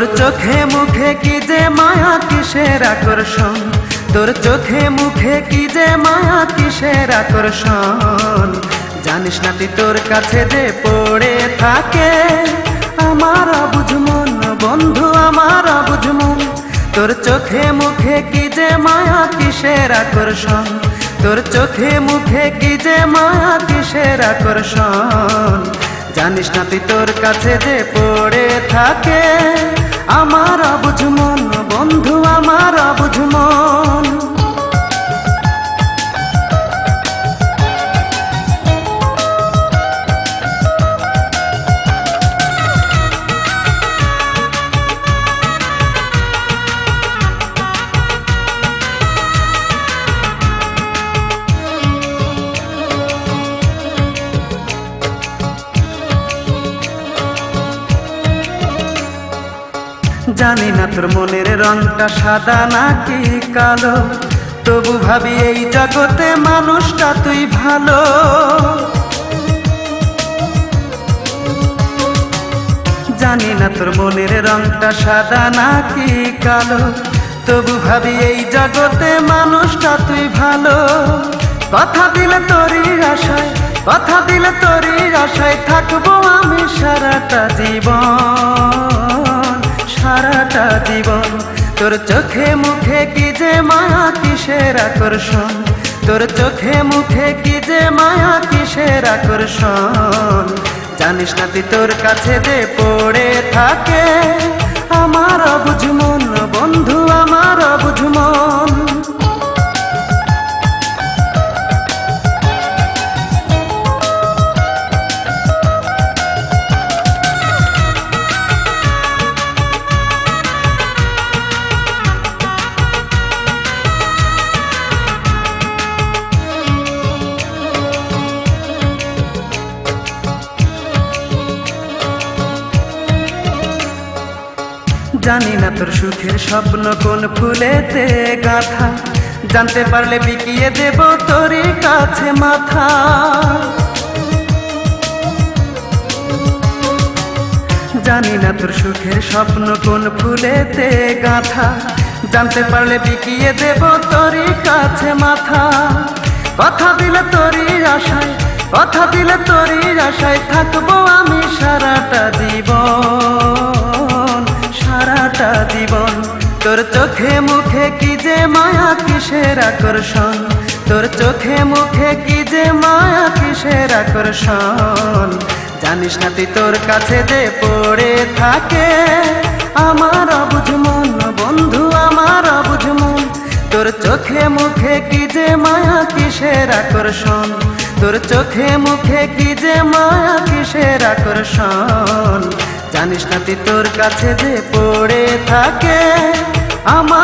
চোখে মুখে কি যে মায়া কিসের আকর্ষণ? তোর চোখে মুখে কি যে মায়া কিসের আকর্ষণ? জানিস না তুই তোর কাছে যে পড়ে থাকে? আমার বুঝমন বন্ধু, আমার বুঝমন তোর চোখে মুখে কি যে মায়া কিসের আকর্ষণ? তোর চোখে মুখে কি যে মায়া কিসের আকর্ষণ? জানিস না তুই তোর কাছে যে পড়ে থাকে? আমার বুঝমন বন্ধু আমার জানি না তোর মনের রংটা সাদা নাকি কালো। তবু ভাবি এই জগতে মানুষটা তুই ভালো। জানি না তোর মনের রংটা সাদা নাকি কালো। তবু ভাবি এই জগতে মানুষটা তুই ভালো। কথা দিলে তোরই আশায়, কথা দিলে তোরই আশায় থাকব কিসের আকর্ষণ? তোর চোখে মুখে কি যে মায়া কিসের আকর্ষণ? জানিস না তুই তোর কাছে যে পড়ে থাকে? আমার বুঝমন বন্ধু জানি না তোর সুখের স্বপ্ন কোন ফুলেতে গাথা। জানতে পারলে বিকিয়ে দেব তোরই কাছে মাথা। জানি না তোর সুখের স্বপ্ন কোন ফুলেতে গাথা। জানতে পারলে বিকিয়ে দেব তোরই কাছে মাথা। কথা দিলে তোরই আশায়, কথা দিলে তোরই আশায় থাকব আমি সারাটা চোখে মুখে কি যে মায়া কিসের আকর্ষণ? তোর চোখে মুখে কি যে মায়া কিসের আকর্ষণ? জানিস না তুই তোর কাছে যে পড়ে থাকে? আমার বুঝমন বন্ধু, আমার বুঝমন তোর চোখে মুখে কি যে মায়া কিসের আকর্ষণ? তোর চোখে মুখে কি যে মায়া কিসের আকর্ষণ? জানিস না তুই তোর কাছে যে পড়ে থাকে? আমার বুঝমন